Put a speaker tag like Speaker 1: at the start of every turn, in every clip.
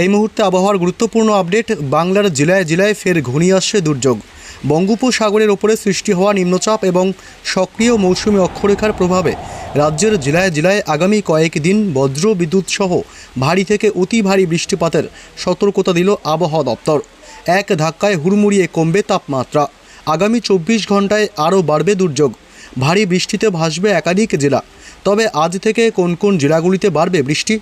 Speaker 1: এই মুহূর্তে আবহাওয়ার গুরুত্বপূর্ণ আপডেট, বাংলার জেলায় জেলায় ফের ঘনিয়ে আসছে দুর্যোগ। বঙ্গোপসাগরের ওপরে সৃষ্টি হওয়া নিম্নচাপ এবং সক্রিয় মৌসুমী অক্ষরেখার প্রভাবে রাজ্যের জেলায় জেলায় আগামী কয়েক দিন বজ্র বিদ্যুৎ সহ ভারী থেকে অতি ভারী বৃষ্টিপাতের সতর্কতা দিল আবহাওয়া দপ্তর। এক ধাক্কায় হুড়মুড়িয়ে কমবে তাপমাত্রা। আগামী চব্বিশ ঘন্টায় আরও বাড়বে দুর্যোগ। ভারী বৃষ্টিতে ভাসবে একাধিক জেলা। তবে আজ থেকে কোন কোন জেলাগুলিতে বাড়বে বৃষ্টি?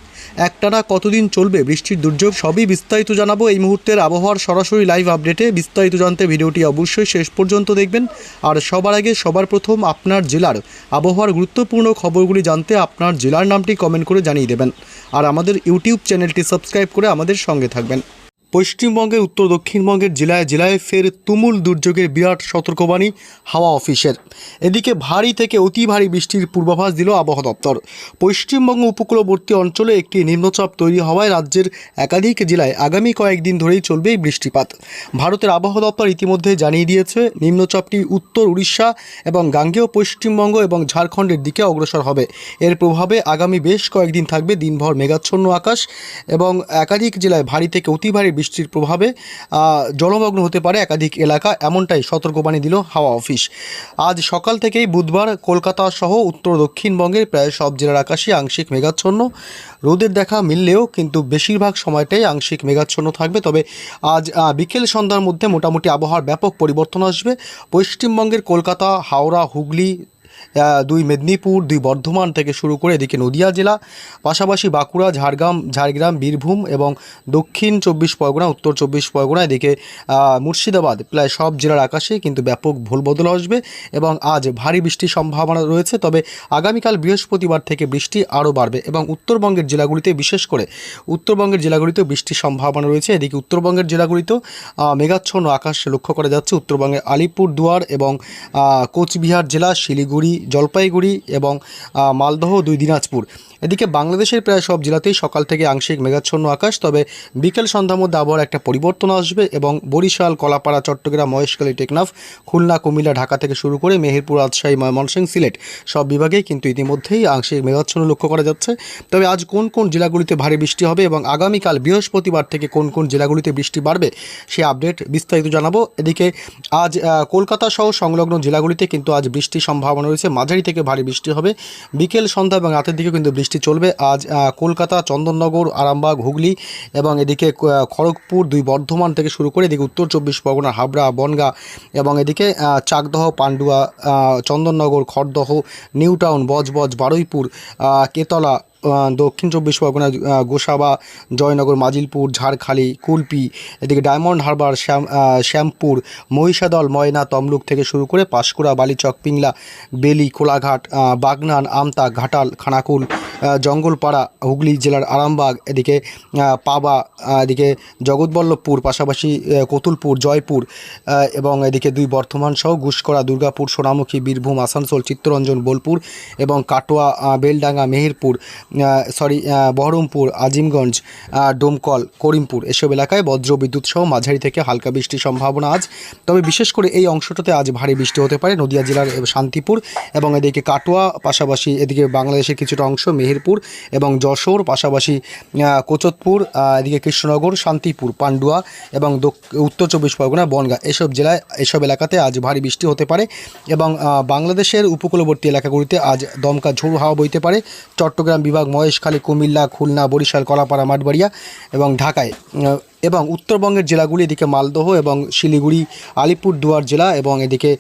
Speaker 1: একটানা কতদিন চলবে বৃষ্টির দুর্যোগ? সবই বিস্তারিত জানাব এই মুহূর্তের আবহাওয়ার সরাসরি লাইভ আপডেটে। বিস্তারিত জানতে ভিডিওটি অবশ্যই শেষ পর্যন্ত দেখবেন। আর সবার আগে, সবার প্রথম আপনার জেলার আবহাওয়ার গুরুত্বপূর্ণ খবরগুলি জানতে আপনার জেলার নামটি কমেন্ট করে জানিয়ে দেবেন। আর আমাদের ইউটিউব চ্যানেলটি সাবস্ক্রাইব করে আমাদের সঙ্গে থাকবেন। পশ্চিমবঙ্গের, উত্তর দক্ষিণবঙ্গের জেলায় জেলায় ফের তুমুল দুর্যোগের বিরাট সতর্কবাণী হাওয়া অফিসের। এদিকে ভারী থেকে অতি ভারী বৃষ্টির পূর্বাভাস দিল আবহাওয়া দপ্তর। পশ্চিমবঙ্গ উপকূলবর্তী অঞ্চলে একটি নিম্নচাপ তৈরি হওয়ায় রাজ্যের একাধিক জেলায় আগামী কয়েকদিন ধরেই চলবে এই বৃষ্টিপাত। ভারতের আবহাওয়া দপ্তর ইতিমধ্যে জানিয়ে দিয়েছে, নিম্নচাপটি উত্তর উড়িষ্যা এবং গাঙ্গেয় পশ্চিমবঙ্গ এবং ঝাড়খণ্ডের দিকে অগ্রসর হবে। এর প্রভাবে আগামী বেশ কয়েকদিন থাকবে দিনভর মেঘাচ্ছন্ন আকাশ এবং একাধিক জেলায় ভারী থেকে অতি ভারী বৃষ্টির প্রভাবে জলমগ্ন হতে পারে একাধিক এলাকা, এমনটাই সতর্কবাণী দিল হাওয়া অফিস। আজ সকাল থেকেই বুধবার কলকাতা সহ উত্তর দক্ষিণবঙ্গের প্রায় সব জেলার আকাশে আংশিক মেঘাচ্ছন্ন। রোদের দেখা মিললেও কিন্তু বেশিরভাগ সময়টাই আংশিক মেঘাচ্ছন্ন থাকবে। তবে আজ বিকেল সন্ধ্যার মধ্যে মোটামুটি আবহাওয়ার ব্যাপক পরিবর্তন আসবে। পশ্চিমবঙ্গের কলকাতা, হাওড়া, হুগলি দুই মেদিনীপুর, দুই বর্ধমান থেকে শুরু করে এদিকে নদিয়া জেলা, পাশাপাশি বাঁকুড়া, ঝাড়গ্রাম ঝাড়গ্রাম, বীরভূম এবং দক্ষিণ চব্বিশ পরগনা, উত্তর চব্বিশ পরগনা, এদিকে মুর্শিদাবাদ, প্রায় সব জেলার আকাশে কিন্তু ব্যাপক ভুলবদল আসবে এবং আজ ভারী বৃষ্টির সম্ভাবনা রয়েছে, তবে আগামীকাল বৃহস্পতিবার থেকে বৃষ্টি আরও বাড়বে এবং উত্তরবঙ্গের জেলাগুলিতে, বিশেষ করে উত্তরবঙ্গের জেলাগুলিতেও বৃষ্টির সম্ভাবনা রয়েছে। এদিকে উত্তরবঙ্গের জেলাগুলিতেও মেঘাচ্ছন্ন আকাশ লক্ষ্য করা যাচ্ছে। উত্তরবঙ্গের আলিপুর দুয়ার এবং কোচবিহার জেলা, শিলিগুড়ি জলপাইগুড়ি এবং মালদহ দুই দিনাজপুর। এদিকে বাংলাদেশের প্রায় সব জেলাতেই সকাল থেকে আংশিক মেঘাচ্ছন্ন আকাশ, তবে বিকেল সন্ধ্যার মধ্যে আবহাওয়ার একটা পরিবর্তন আসবে এবং বরিশাল, কলাপাড়া, চট্টগ্রাম, মহেশখালী, টেকনাফ, খুলনা, কুমিল্লা, ঢাকা থেকে শুরু করে মেহেরপুর, রাজশাহী ময়মনসিংহ সিলেট সব বিভাগেই কিন্তু ইতিমধ্যেই আংশিক মেঘাচ্ছন্ন লক্ষ্য করা যাচ্ছে। তবে আজ কোন কোন জেলাগুলিতে ভারী বৃষ্টি হবে এবং আগামীকাল বৃহস্পতিবার থেকে কোন কোন জেলাগুলিতে বৃষ্টি বাড়বে সে আপডেট বিস্তারিত জানাব। এদিকে আজ কলকাতা সহ সংলগ্ন জেলাগুলিতে কিন্তু আজ বৃষ্টির সম্ভাবনা রয়েছে। মাঝারি থেকে ভারী বৃষ্টি হবে। বিকেল সন্ধ্যা এবং রাতের দিকে কিন্তু বৃষ্টি চলবে। আজ কলকাতা, চন্দননগর, আরামবাগ, হুগলি এবং এদিকে খড়গপুর দুই বর্ধমান থেকে শুরু করে এদিকে উত্তর চব্বিশ পরগনা, হাবড়া, বনগা এবং এদিকে চাকদহ, পান্ডুয়া চন্দননগর, খড়দহ, নিউটাউন, বজবজ, বারুইপুর কেতলা দক্ষিণ চব্বিশ পরগনা গোসাবা, জয়নগর, মাজিলপুর, ঝাড়খালি, কুলপি, এদিকে ডায়মন্ড হারবার, শ্যাম শ্যামপুর, মহিষাদল, ময়না, তমলুক থেকে শুরু করে পাঁশকুড়া, বালিচক, পিংলা, বেলি, কোলাঘাট বাগনান, আমতা, ঘাটাল, খানাকুল জঙ্গলপাড়া, হুগলি জেলার আরামবাগ, এদিকে পাবা এদিকে জগৎবল্লভপুর, পাশাপাশি কতুলপুর, জয়পুর এবং এদিকে দুই বর্ধমান সহ ঘুষকরা দুর্গাপুর, সোনামুখী, বীরভূম, আসানসোল, চিত্তরঞ্জন, বোলপুর এবং কাটোয়া বেলডাঙ্গা, মেহেরপুর সরি বহরমপুর, আজিমগঞ্জ ডোমকল, করিমপুর এসব এলাকায় বজ্র বিদ্যুৎ সহ মাঝারি থেকে হালকা বৃষ্টির সম্ভাবনা আজ। তবে বিশেষ করে এই অংশটাতে আজ ভারী বৃষ্টি হতে পারে। নদিয়া জেলার শান্তিপুর এবং এদিকে কাটোয়া, পাশাপাশি এদিকে বাংলাদেশের কিছুটা অংশ মেহেরপুর এবং যশোর, পাশাপাশি কোচতপুর এদিকে কৃষ্ণনগর, শান্তিপুর, পান্ডুয়া এবং উত্তর চব্বিশ পরগনা, বনগা। এসব জেলায়, এসব এলাকাতে আজ ভারী বৃষ্টি হতে পারে এবং বাংলাদেশের উপকূলবর্তী এলাকাগুলিতে আজ দমকা ঝোড়ো হাওয়া বইতে পারে। চট্টগ্রাম বিভাগ মহেশখালী, কুমিল্লা, খুলনা, বরিশাল, কলাপাড়া, মাঠবাড়িয়া এবং ঢাকায় এবং উত্তরবঙ্গের জেলাগুলি এদিকে মালদহ এবং শিলিগুড়ি আলিপুরদুয়ার জেলা এবং এদিকে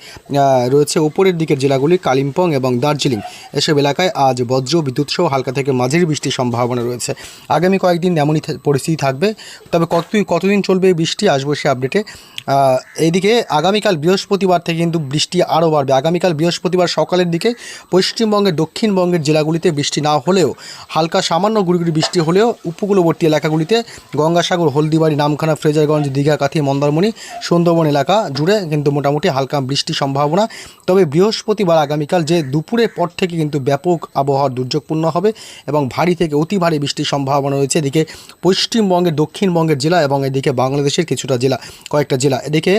Speaker 1: রয়েছে উপরের দিকের জেলাগুলি কালিম্পং এবং দার্জিলিং। এসব এলাকায় আজ বজ্র বিদ্যুৎ সহ হালকা থেকে মাঝারি বৃষ্টির সম্ভাবনা রয়েছে। আগামী কয়েকদিন এমনই পরিস্থিতি থাকবে। তবে কতদিন কতদিন চলবে এই বৃষ্টি আসব সে আপডেটে আহ, এইদিকে আগামীকাল বৃহস্পতিবার থেকে কিন্তু বৃষ্টি আরও বাড়বে। আগামীকাল বৃহস্পতিবার সকালের দিকে পশ্চিমবঙ্গের দক্ষিণবঙ্গের জেলাগুলিতে বৃষ্টি না হলেও হালকা সামান্য গুড়িগুড়ি বৃষ্টি হলেও উপকূলবর্তী এলাকাগুলিতে গঙ্গাসাগর হলদিবাড়ি হলদিবাড়ি নামখানা ফ্রেজারগঞ্জ, দীঘা, কাথি, মন্দারমণি, সুন্দরবন এলাকা জুড়ে কিন্তু মোটামুটি হালকা বৃষ্টির সম্ভাবনা। তবে বৃহস্পতিবার আগামীকাল যে দুপুরের পর থেকে কিন্তু ব্যাপক আবহাওয়ার দুর্যোগপূর্ণ হবে এবং ভারী থেকে অতি ভারী বৃষ্টির সম্ভাবনা রয়েছে। এদিকে পশ্চিমবঙ্গের, দক্ষিণবঙ্গের জেলা এবং এদিকে বাংলাদেশের কিছুটা জেলা, কয়েকটা জেলা। এদিকে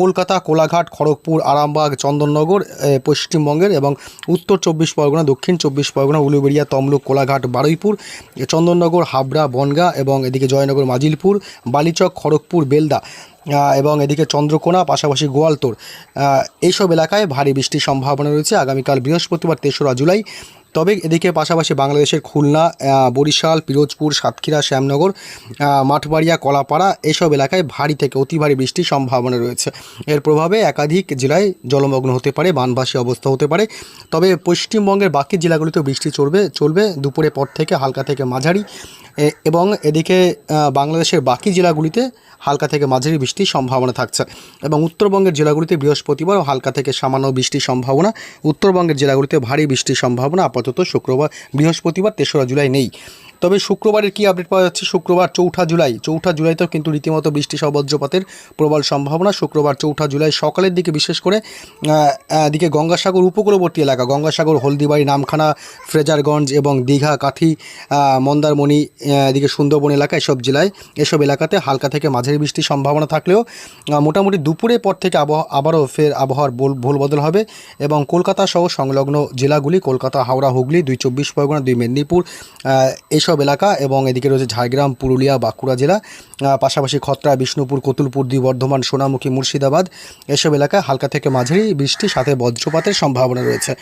Speaker 1: কলকাতা, কোলাঘাট, খড়গপুর, আরামবাগ, চন্দননগর পশ্চিমবঙ্গের এবং উত্তর চব্বিশ পরগনা, দক্ষিণ চব্বিশ পরগনা, উলুবেড়িয়া, তমলুক, কোলাঘাট, বারুইপুর চন্দননগর, হাবড়া, বনগাঁ এবং এদিকে জয়নগর, মাজিলপুর বালিচক, খড়গপুর, বেলদা এবং এদিকে চন্দ্রকোনা, পাশাপাশি গোয়ালতোড় এইসব এলাকায় ভারী বৃষ্টির সম্ভাবনা রয়েছে। আগামীকাল বৃহস্পতিবার, তেসরা জুলাই তবে এদিকে পাশাপাশি বাংলাদেশের খুলনা বরিশাল, পিরোজপুর, সাতক্ষীরা, শ্যামনগর মাঠবাড়িয়া, কলাপাড়া এসব এলাকায় ভারী থেকে অতি ভারী বৃষ্টির সম্ভাবনা রয়েছে। এর প্রভাবে একাধিক জেলায় জলমগ্ন হতে পারে, বানভাসী অবস্থা হতে পারে। তবে পশ্চিমবঙ্গের বাকি জেলাগুলিতেও বৃষ্টি চলবে চলবে। দুপুরে পর থেকে হালকা থেকে মাঝারি এবং এদিকে বাংলাদেশের বাকি জেলাগুলিতে হালকা থেকে মাঝারি বৃষ্টির সম্ভাবনা থাকছে। এবং উত্তরবঙ্গের জেলাগুলিতে বৃহস্পতিবার হালকা থেকে সামান্য বৃষ্টির সম্ভাবনা। উত্তরবঙ্গের জেলাগুলিতে ভারী বৃষ্টির সম্ভাবনা আপাতত শুক্রবার বৃহস্পতিবার তেসরা জুলাই নেই। তবে শুক্রবারের কী আপডেট পাওয়া যাচ্ছে? শুক্রবার চৌঠা জুলাই। চৌঠা জুলাইতেও কিন্তু রীতিমতো বৃষ্টি সহ বজ্রপাতের প্রবল সম্ভাবনা। শুক্রবার চৌঠা জুলাই সকালের দিকে বিশেষ করে দিকে গঙ্গাসাগর উপকূলবর্তী এলাকা গঙ্গাসাগর হলদিবাড়ি নামখানা ফ্রেজারগঞ্জ এবং দীঘা কাথি মন্দারমণি এদিকে সুন্দরবন এলাকা এসব জেলায় এসব এলাকাতে হালকা থেকে মাঝারি বৃষ্টির সম্ভাবনা থাকলেও মোটামুটি দুপুরের পর থেকে আবহাওয়া আবারও ফের আবহাওয়ার ভুল বদল হবে এবং কলকাতা সহ সংলগ্ন জেলাগুলি কলকাতা হাওড়া হুগলি দুই চব্বিশ পরগনা দুই মেদিনীপুর আহ, এইসব এলাকা এবং এদিকে রয়েছে ঝাড়গ্রাম, পুরুলিয়া, বাঁকুড়া জেলা। পাশাপাশি খত্রা, বিষ্ণুপুর, কতুলপুর দুই বর্ধমান সোনামুখী, মুর্শিদাবাদ এসব এলাকায় হালকা থেকে মাঝারি বৃষ্টি, সাথে বজ্রপাতের সম্ভাবনা রয়েছে।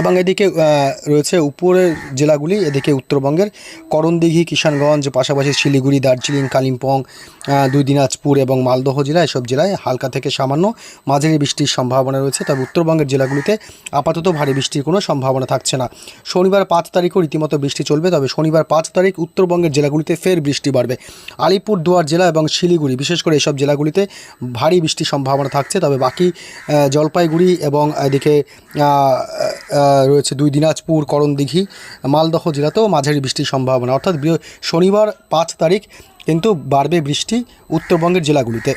Speaker 1: এবং এদিকে রয়েছে উপরের জেলাগুলি, এদিকে উত্তরবঙ্গের করণদিঘি, কিষানগঞ্জ, পাশাপাশি শিলিগুড়ি, দার্জিলিং, কালিম্পং দুই দিনাজপুর এবং মালদহ জেলা এসব জেলায় হালকা থেকে সামান্য মাঝারি বৃষ্টির সম্ভাবনা রয়েছে। তবে উত্তরবঙ্গের জেলাগুলিতে আপাতত ভারী বৃষ্টির কোনো সম্ভাবনা থাকছে না। শনিবার পাঁচ তারিখও রীতিমতো বৃষ্টি চলবে, তবে শনিবার পাঁচ তারিখ উত্তরবঙ্গের জেলাগুলিতে ফের বৃষ্টি বাড়বে। আলিপুরদুয়ার জেলা এবং শিলিগুড়ি, বিশেষ করে এসব জেলাগুলিতে ভারী বৃষ্টির সম্ভাবনা থাকছে। তবে বাকি জলপাইগুড়ি এবং এদিকে রয়েছে দুই দিনাজপুর, করণদিঘি, মালদহ জেলাতেও মাঝারি বৃষ্টির সম্ভাবনা। অর্থাৎ শনিবার পাঁচ তারিখ কিন্তু বাড়বে বৃষ্টি উত্তরবঙ্গের জেলাগুলিতে।